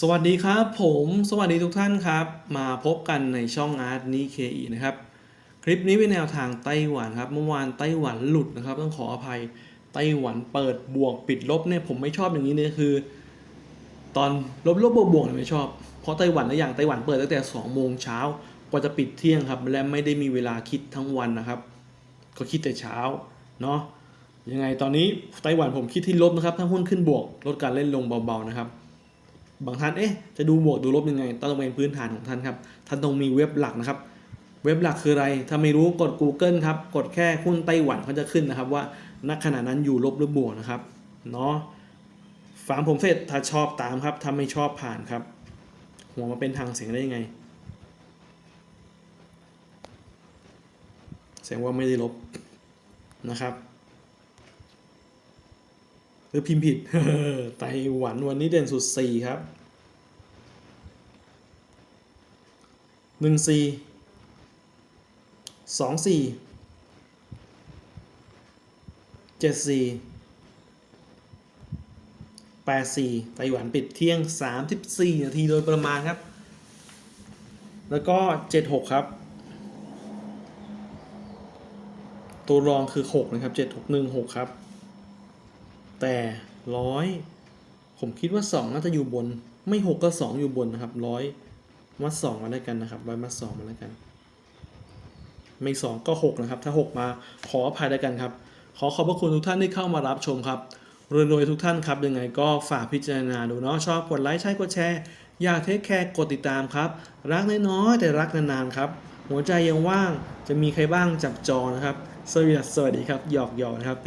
สวัสดีครับผมสวัสดีทุกท่านครับ มาพบกันในช่องอาร์ตนี้เคอีนะครับ คลิปนี้เป็นแนวทางไต้หวันครับ เมื่อวานไต้หวันหลุดนะครับ ต้องขออภัยไต้หวันเปิดบวกปิดลบเนี่ยผมไม่ชอบอย่างนี้เนี่ยคือ ตอนลบลบบวกบวกเนี่ยไม่ชอบ เพราะไต้หวันนะอย่างไต้หวันเปิดตั้งแต่2โมงเช้ากว่าจะปิดเที่ยงครับ และไม่ได้มีเวลาคิดทั้งวันนะครับ ก็คิดแต่เช้าเนาะยังไงตอนนี้ไต้หวันผมคิดที่ลบนะครับถ้าหุ้นขึ้นบวกลดการเล่นลงเบาๆนะครับ บางท่านเอ๊ะจะดูบวกดูลบยังไงต้องเป็นพื้นฐานของท่านครับท่านต้องมีเว็บหลักนะครับ เว็บหลักคืออะไร ถ้าไม่รู้กด Google ครับกดแค่หุ้นไต้หวันเขาจะขึ้นนะครับว่าณขณะนั้นอยู่ลบหรือบวกนะครับเนาะฟังผมเสร็จถ้าชอบตามครับถ้าไม่ชอบผ่านครับ หัวมาเป็นทางเสียงได้ยังไงแสดงว่าไม่ได้ลบนะครับ อพิมพ์ผิดไต้หวันวันนี้เด่นสุด 4 ครับหนึ่งสี่สองสี่เจ็ดสี่แปดสี่ไต้หวันปิดเที่ยงสามสิบสี่นาทีโดยประมาณครับ แล้วก็เจ็ดหกครับ ตัวรองคือหกนะครับเจ็ดหกหนึ่งหกครับ แต่ร้อยผมคิดว่าสองน่าจะอยู่บน ไม่หกก็สองอยู่บนนะครับร้อยมัดสองมาแล้วกันนะครับร้อยมัดสองมาแล้วกัน ไม่สองก็หกนะครับ ถ้าหกมาขออภัยแล้วกันครับ ขอขอบพระคุณทุกท่านที่เข้ามารับชมครับรวยๆทุกท่านครับ ยังไงก็ฝากพิจารณาดูเนาะชอบกดไลค์ใช่กดแชร์อยากเทคแคร์กดติดตามครับ รักน้อยๆแต่รักนานๆครับ หัวใจยังว่างจะมีใครบ้างจับจอนะครับสวัสดีสวัสดีครับหยอกๆนะครับ